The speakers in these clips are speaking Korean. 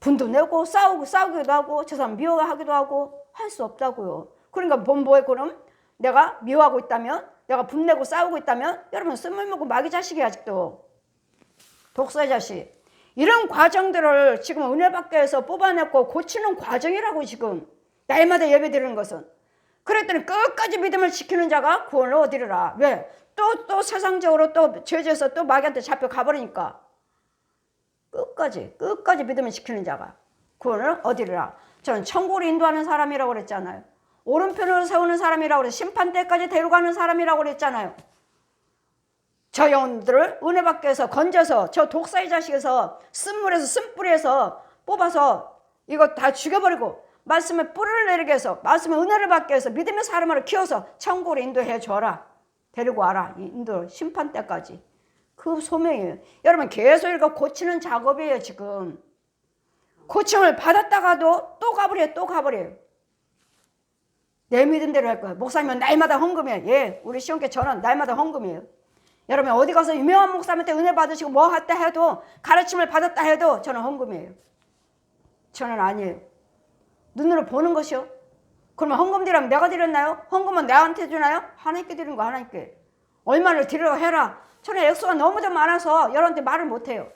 분도 내고 싸우고 싸우기도 하고 저 사람 미워하기도 하고 할 수 없다고요. 그러니까 뭔 뭐에 그럼 내가 미워하고 있다면 내가 분내고 싸우고 있다면 여러분 쓸모없고 마귀 자식이 아직도. 독사의 자식. 이런 과정들을 지금 은혜 해서 뽑아냈고 고치는 과정이라고 지금 날마다 예배 드리는 것은. 그랬더니 끝까지 믿음을 지키는 자가 구원을 얻으리라. 왜? 또 또 세상적으로 또 죄지어서 또 마귀한테 잡혀 가버리니까 끝까지 끝까지 믿음을 지키는 자가 구원을 얻으리라. 저는 천국을 인도하는 사람이라고 그랬잖아요. 오른편으로 세우는 사람이라고 그랬 심판 때까지 데려가는 사람이라고 그랬잖아요. 저 영혼들을 은혜 받게 해서 건져서 저 독사의 자식에서 쓴물에서 쓴뿌리에서 뽑아서 이거 다 죽여버리고 말씀에 뿌리를 내리게 해서 말씀에 은혜를 받게 해서 믿음의 사람을 키워서 천국으로 인도해 줘라. 데리고 와라. 인도 심판 때까지 그 소명이에요 여러분 계속 이거 고치는 작업이에요 지금 고침을 받았다가도 또 가버려요 또 가버려요 내 믿음대로 할 거야 목사님은 날마다 헌금이에요 예 우리 시온께 저는 날마다 헌금이에요 여러분 어디 가서 유명한 목사님한테 은혜 받으시고 뭐 했다 해도 가르침을 받았다 해도 저는 헌금이에요. 저는 아니에요. 눈으로 보는 것이요. 그러면 헌금 드리면 내가 드렸나요? 헌금은 나한테 주나요? 하나님께 드린 거 하나님께. 얼마를 드리려 해라. 저는 액수가 너무 좀 많아서 여러분한테 말을 못해요.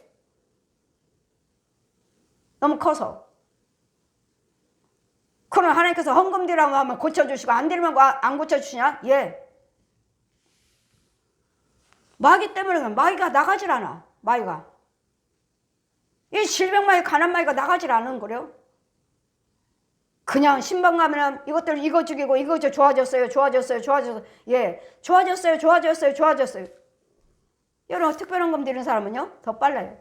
너무 커서. 그러면 하나님께서 헌금 드리라고 하면 고쳐주시고 안 드리면 안 고쳐주시냐? 예. 마귀 때문에 마귀가 나가질 않아. 마귀가. 이 질병마귀, 가난마귀가 나가질 않은 거래요. 그냥 신방 가면 이것들 이거 죽이고 이거 저 좋아졌어요. 좋아졌어요. 좋아졌어요. 예. 좋아졌어요. 좋아졌어요. 좋아졌어요. 여러분 특별한 검 드리는 사람은요. 더 빨라요.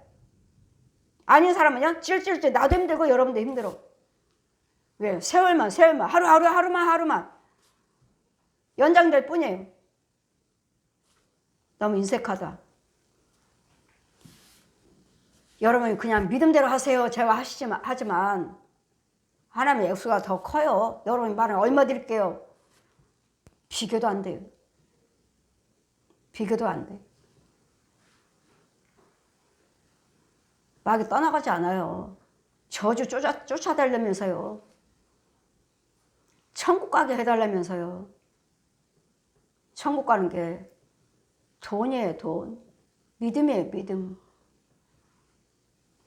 아닌 사람은요. 찔찔찔 나도 힘들고 여러분도 힘들어. 왜? 세월만 세월만 하루하루 하루만 하루만 연장될 뿐이에요. 너무 인색하다. 여러분이 그냥 믿음대로 하세요. 제가 하시지만, 하지만, 하나님의 액수가 더 커요. 여러분이 말은 얼마 드릴게요. 비교도 안 돼요. 비교도 안 돼. 마귀 떠나가지 않아요. 저주 쫓아, 쫓아달라면서요. 천국 가게 해달라면서요. 천국 가는 게 돈이에요, 돈. 믿음이에요, 믿음.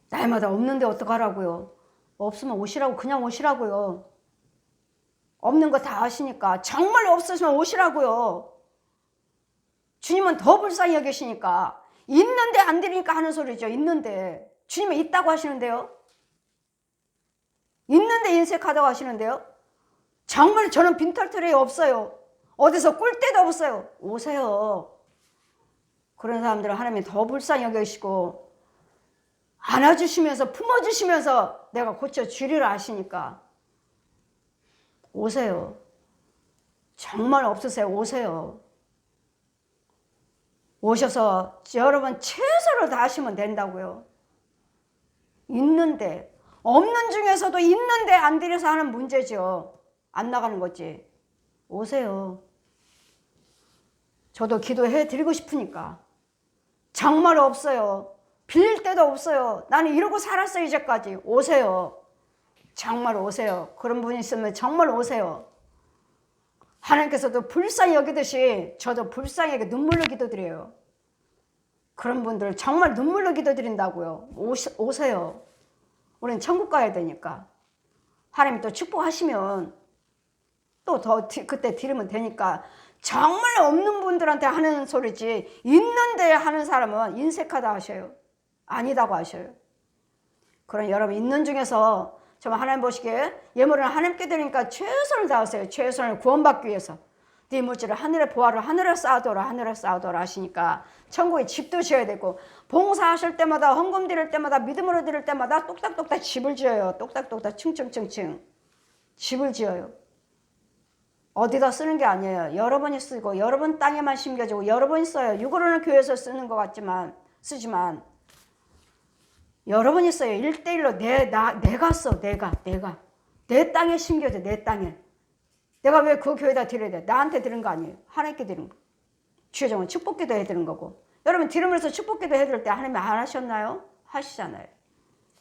날마다 없는데 어떡하라고요? 없으면 오시라고, 그냥 오시라고요. 없는 거 다 아시니까. 정말 없으시면 오시라고요. 주님은 더 불쌍히 여기시니까. 있는데 안 드리니까 하는 소리죠, 있는데. 주님은 있다고 하시는데요. 있는데 인색하다고 하시는데요. 정말 저는 빈털터리 없어요. 어디서 꿀 데도 없어요. 오세요. 그런 사람들은 하나님이 더 불쌍히 여기시고 안아주시면서 품어주시면서 내가 고쳐주리라 하시니까 오세요. 정말 없으세요. 오세요. 오셔서 여러분 최선을 다하시면 된다고요. 있는데 없는 중에서도 있는데 안 들여서 하는 문제죠. 안 나가는 거지. 오세요. 저도 기도해 드리고 싶으니까. 정말 없어요. 빌릴 데도 없어요. 나는 이러고 살았어 이제까지. 오세요. 정말 오세요. 그런 분이 있으면 정말 오세요. 하나님께서도 불쌍히 여기듯이 저도 여기 눈물로 기도드려요. 그런 분들 정말 눈물로 기도드린다고요. 오시, 오세 요. 우리는 천국 가야 되니까. 하나님 또 축복하시면 또 더 그때 드리면 되니까 정말 없는 분들한테 하는 소리지 있는데 하는 사람은 인색하다 하셔요. 아니다고 하셔요. 그럼 여러분 있는 중에서 정말 하나님 보시기에 예물을 하나님께 드리니까 최선을 다하세요. 최선을 구원받기 위해서. 네 물질을 하늘에 보아를 하늘에 쌓아둬라 하늘에 쌓아둬라 하시니까 천국에 집도 지어야 되고 봉사하실 때마다 헌금 드릴 때마다 믿음으로 드릴 때마다 똑딱똑딱 집을 지어요. 똑딱똑딱 층층층층 집을 지어요. 어디다 쓰는 게 아니에요. 여러분이 쓰고 여러분 땅에만 심겨지고 여러분이 써요. 유고로는 교회에서 쓰는 것 같지만 쓰지만 여러분이 써요. 1대1로 내, 나, 내가 써. 내가 내가 내 땅에 심겨져. 내 땅에. 내가 왜 그 교회에다 드려야 돼? 나한테 드는 거 아니에요. 하나님께 드는 거. 주여정은 축복기도 해드는 거고. 여러분 드림으로서 축복기도 해드릴 때 하나님이 안 하셨나요? 하시잖아요.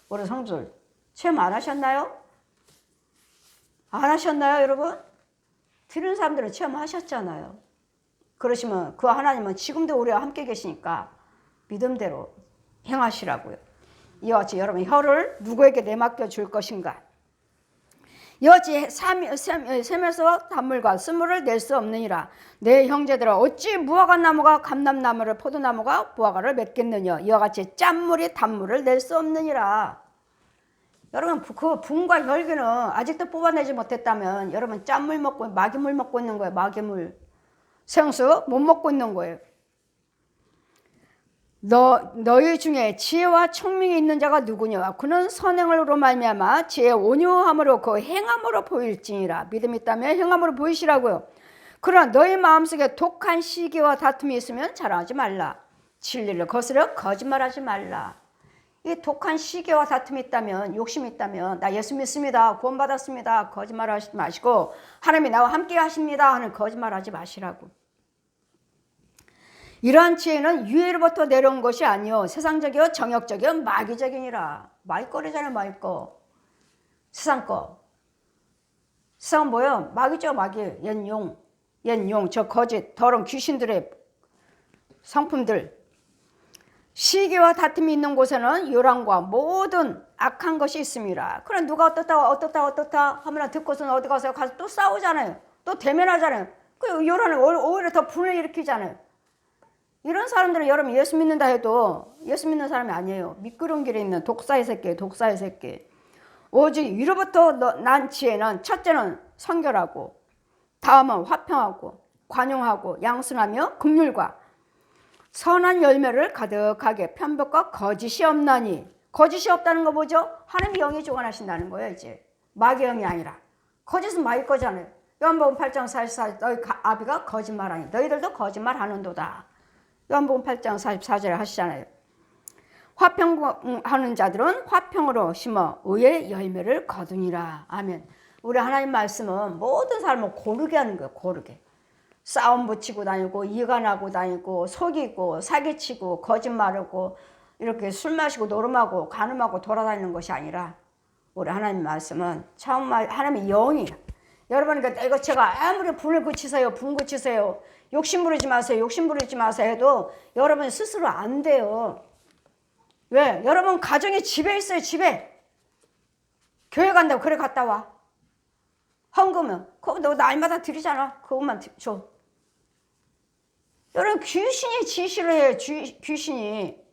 우리 성도들 체험 안 하셨나요? 안 하셨나요, 여러분? 들은 사람들은 체험하셨잖아요. 그러시면 그 하나님은 지금도 우리와 함께 계시니까 믿음대로 행하시라고요. 이와 같이 여러분 혀를 누구에게 내맡겨 줄 것인가? 셈- 셈에서 단물과 스물을 낼 수 없느니라. 내 형제들아 어찌 무화과 나무가 감람나무를 포도나무가 무화과를 맺겠느냐. 이와 같이 짠물이 단물을 낼 수 없느니라. 여러분 그 분과 혈기는 아직도 뽑아내지 못했다면 여러분 짠물 먹고 마귀물 먹고 있는 거예요. 마귀물. 생수 못 먹고 있는 거예요. 너 너희 중에 지혜와 총명이 있는 자가 누구냐? 그는 선행으로 말미암아 지혜 온유함으로 그 행함으로 보일지니라. 믿음 있다면 행함으로 보이시라고요. 그러나 너희 마음속에 독한 시기와 다툼이 있으면 자랑하지 말라. 진리를 거스려 거짓말하지 말라. 이 독한 시기와 다툼이 있다면 욕심이 있다면 나 예수 믿습니다. 구원받았습니다. 거짓말하지 마시고 하나님이 나와 함께 하십니다. 하는 거짓말하지 마시라고. 이러한 지혜는 유해로부터 내려온 것이 아니요 세상적이요 정욕적이요 마귀적이니라 마귀거리잖아요 마귀거 세상 거 세상은 뭐예요 마귀죠 마귀 옛 용 옛 용 저 거짓 더러운 귀신들의 성품들 시기와 다툼이 있는 곳에는 요란과 모든 악한 것이 있습니다. 그럼 누가 어떻다 어떻다 어떻다 하면 듣고서는 어디 가서 가서 또 싸우잖아요. 또 대면하잖아요. 그 요란은 오히려 더 분을 일으키잖아요. 이런 사람들은 여러분 예수 믿는다 해도 예수 믿는 사람이 아니에요. 미끄러운 길에 있는 독사의 새끼, 독사의 새끼. 오직 위로부터 난 지혜는 첫째는 성결하고 다음은 화평하고 관용하고 양순하며 긍휼과 선한 열매를 가득하게 편법과 거짓이 없나니 거짓이 없다는 거 뭐죠? 하나님이 영이 주관하신다는 거예요 이제 마귀 영이 아니라 거짓은 마귀 거잖아요 요한복음 8장 44절 너희 아비가 거짓말하니 너희들도 거짓말하는도다 요한복음 8장 44절에 하시잖아요. 화평하는 자들은 화평으로 심어 의의 열매를 거두니라. 아멘. 우리 하나님 말씀은 모든 사람을 고르게 하는 거예요 고르게. 싸움 붙이고 다니고 이간하고 다니고 속이고 사기치고 거짓말하고 이렇게 술 마시고 노름하고 간음하고 돌아다니는 것이 아니라 우리 하나님 말씀은 정말 하나님의 영이 여러분 그러니까 이거 제가 아무리 분을 그치세요 분 그치세요 욕심 부리지 마세요 욕심 부리지 마세요 해도 여러분 스스로 안 돼요. 왜? 여러분 가정이 집에 있어요 집에. 교회 간다고 그래 갔다 와. 헌금은. 그거 너 날마다 드리잖아. 그것만 줘. 여러분 귀신이 지시를 해요. 귀, 귀신이.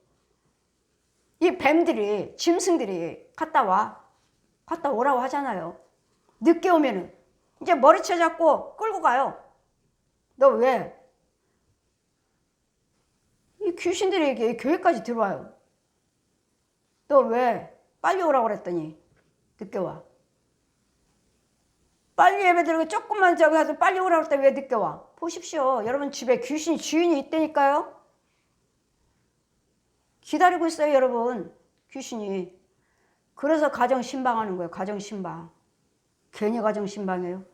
이 뱀들이 짐승들이 갔다 와. 갔다 오라고 하잖아요. 늦게 오면은 이제 머리채 잡고 끌고 가요. 너 왜? 이 귀신들이 교회까지 들어와요. 너 왜? 빨리 오라고 그랬더니 늦게 와. 빨리 예배 드리고 조금만 저기 가서 빨리 오라고 했더니 왜 늦게 와? 보십시오. 여러분 집에 귀신 주인이 있다니까요. 기다리고 있어요, 여러분. 귀신이. 그래서 가정 신방하는 거예요. 가정 신방. 괜히 가정 신방이에요.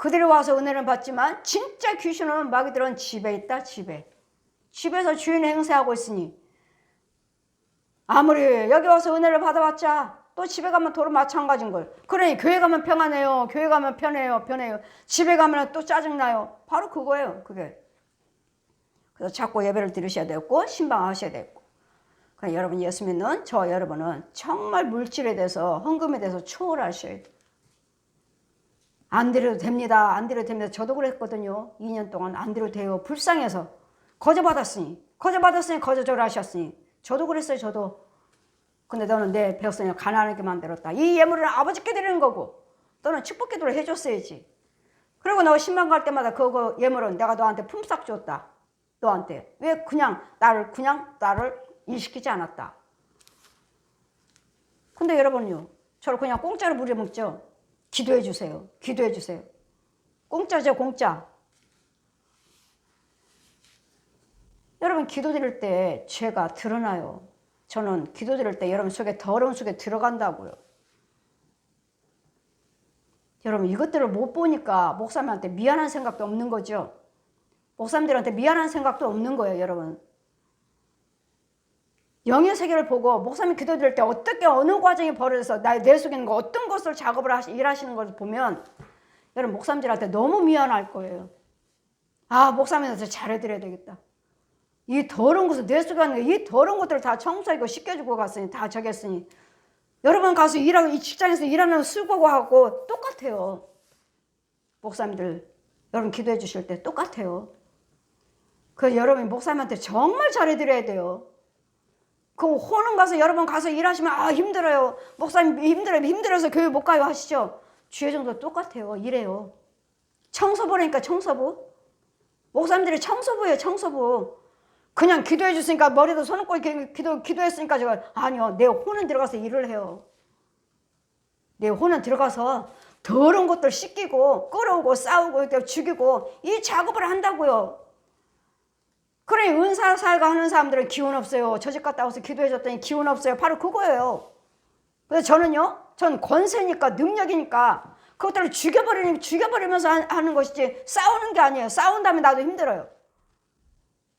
그들이 와서 은혜를 받지만 진짜 귀신은 마귀들은 집에 있다, 집에. 집에서 주인 행세하고 있으니 아무리 여기 와서 은혜를 받아봤자 또 집에 가면 도로 마찬가지인 걸. 그러니 교회 가면 평안해요. 교회 가면 편해요. 편해요. 집에 가면 또 짜증나요. 바로 그거예요. 그게. 그래서 자꾸 예배를 들으셔야 되고 신방하셔야 되고. 그러니 여러분 예수 믿는 저 여러분은 정말 물질에 대해서 헌금에 대해서 초월하셔야 돼요. 안 드려도 됩니다. 안 드려도 됩니다. 저도 그랬거든요. 2년 동안 안 드려도 돼요. 불쌍해서. 거저 받았으니. 거저 받았으니 거저 절하셨으니. 저도 그랬어요. 저도. 근데 너는 내 백성을 가난하게 만들었다. 이 예물을 아버지께 드리는 거고 너는 축복 기도를 해줬어야지. 그리고 너 신방 갈 때마다 그거 예물은 내가 너한테 품삯 줬다. 너한테. 왜 그냥 나를 그냥 나를 일시키지 않았다. 근데 여러분요. 저를 그냥 공짜로 부려먹죠. 기도해 주세요. 기도해 주세요. 공짜죠, 공짜. 여러분 기도 드릴 때 죄가 드러나요. 저는 기도 드릴 때 여러분 속에 더러운 속에 들어간다고요. 여러분 이것들을 못 보니까 목사님한테 미안한 생각도 없는 거죠. 목사님들한테 미안한 생각도 없는 거예요, 여러분. 영의 세계를 보고 목사님 기도 드릴 때 어떻게 어느 과정이 벌어져서 나의 내 속에 있는 거 어떤 것을 작업을 하시, 일하시는 것을 보면 여러분 목사님들 한테 너무 미안할 거예요. 아 목사님한테 잘해드려야 되겠다. 이 더러운 것을 내 속에 있는 이 더러운 것들을 다 청소하고 씻겨주고 갔으니 다 저겼으니 여러분 가서 일하고 이 직장에서 일하는 수고하고 똑같아요. 목사님들 여러분 기도해 주실 때 똑같아요. 그 여러분 목사님한테 정말 잘해드려야 돼요. 그 호는 가서 여러분 가서 일하시면 아 힘들어요. 목사님 힘들어요. 힘들어서 교회 못 가요 하시죠. 주의 정도 똑같아요. 이래요. 청소부라니까 청소부. 목사님들이 청소부예요. 청소부. 그냥 기도해 줬으니까 머리도 손 얹고 이렇게 기도 기도했으니까 제가 아니요. 내 혼은 들어가서 일을 해요. 내 혼은 들어가서 더러운 것들 씻기고 끌어오고 싸우고 죽이고 이 작업을 한다고요. 그래 은사 사회가 하는 사람들은 기운 없어요. 저 집 갔다 와서 기도해 줬더니 기운 없어요. 바로 그거예요. 그래서 저는요. 전 권세니까 능력이니까 그것들을 죽여버리니 죽여버리면서 하- 하는 것이지 싸우는 게 아니에요. 싸운 다음에 나도 힘들어요.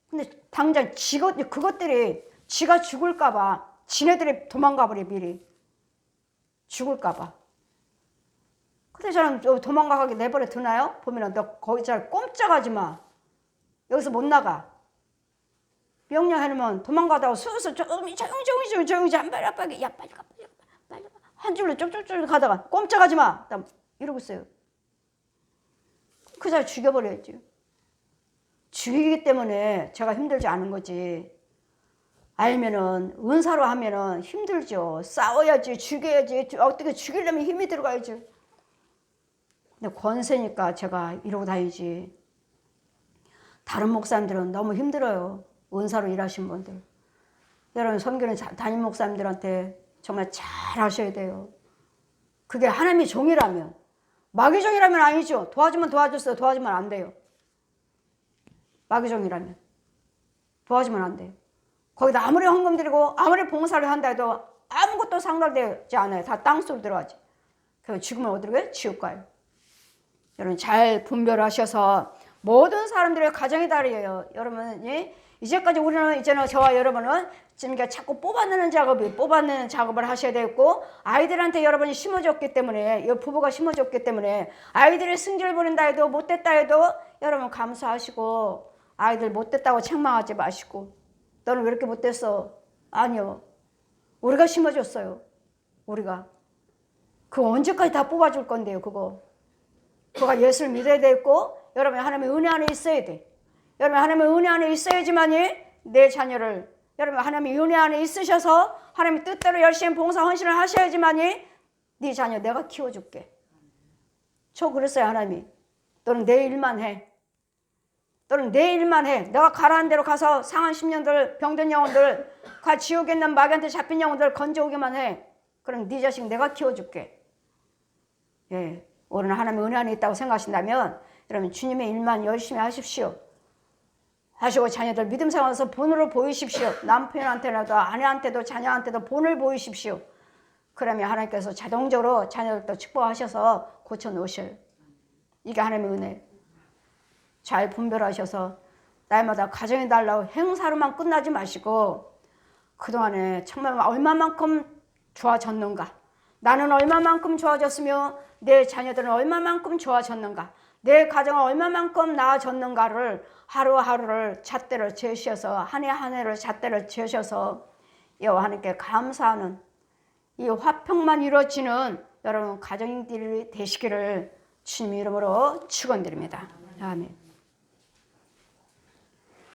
근데 당장 지것 그것들이 지가 죽을까봐 지네들이 도망가버려 미리 죽을까봐. 근데 저는 저 도망가게 내버려 두나요? 보면은 너 거기 잘 꼼짝하지 마. 여기서 못 나가. 명령해놓으면 도망가다가 수술 조용히 조용히 조용히 조용히 조용히 안 빨리 빨리 야 빨리 가 빨리 가 빨리 가한 줄로 쭉쭉쭉 가다가 꼼짝하지 마. 딱 이러고 있어요. 그 사람 죽여버려야지. 죽이기 때문에 제가 힘들지 않은 거지. 알면은 은사로 하면은 힘들죠. 싸워야지, 죽여야지. 어떻게 죽이려면 힘이 들어가야지. 근데 권세니까 제가 이러고 다니지. 다른 목사님들은 너무 힘들어요. 은사로 일하신 분들. 여러분 자- 담임 목사님들한테 정말 잘 하셔야 돼요. 그게 하나님의 종이라면 마귀 종이라면 아니죠. 도와주면 도와줬어요. 도와주면 안 돼요. 마귀 종이라면 도와주면 안 돼요. 거기다 아무리 헌금 드리고 아무리 봉사를 한다 해도 아무것도 상달되지 않아요. 다 땅속으로 들어가지. 그럼 죽으면 어디로 가요? 지옥 가요. 여러분 잘 분별하셔서 모든 사람들의 가정이 다르요. 여러분 예? 이제까지 우리는 이제는 저와 여러분은 지금 자꾸 뽑아내는 작업이 뽑아내는 작업을 하셔야 되고 아이들한테 여러분이 심어줬기 때문에 이 부부가 심어줬기 때문에 아이들의 승질 부린다 해도 못됐다 해도 여러분 감사하시고 아이들 못됐다고 책망하지 마시고 너는 왜 이렇게 못됐어? 아니요. 우리가 심어줬어요. 우리가. 그거 언제까지 다 뽑아줄 건데요, 그거. 그가 예수를 믿어야 되고 여러분 하나님의 은혜 안에 있어야 돼. 여러분 하나님의 은혜 안에 있어야지만이 내 자녀를 여러분 하나님의 은혜 안에 있으셔서 하나님의 뜻대로 열심히 봉사 헌신을 하셔야지만이 네 자녀 내가 키워줄게. 저 그랬어요 하나님이. 너는 내 일만 해. 너는 내 일만 해. 내가 가라는 대로 가서 상한 10년들 병든 영혼들 가 지옥에 있는 마귀한테 잡힌 영혼들 건져오기만 해. 그럼 네 자식 내가 키워줄게. 예, 오늘 하나님의 은혜 안에 있다고 생각하신다면 여러분 주님의 일만 열심히 하십시오. 하시고 자녀들 믿음 생활에서 본으로 보이십시오. 남편한테라도 아내한테도 자녀한테도 본을 보이십시오. 그러면 하나님께서 자동적으로 자녀들도 축복하셔서 고쳐 놓으셔요. 이게 하나님의 은혜. 잘 분별하셔서 날마다 가정이 달라고 행사로만 끝나지 마시고 그동안에 정말 얼마만큼 좋아졌는가 나는 얼마만큼 좋아졌으며 내 자녀들은 얼마만큼 좋아졌는가 내 가정은 얼마만큼 나아졌는가를 하루하루를 잣대로 재셔서 한 해 한 해를 잣대로 재셔서 여호와 하나님께 감사하는 이 화평만 이루어지는 여러분 가정들이 되시기를 주님 이름으로 축원드립니다. 아멘.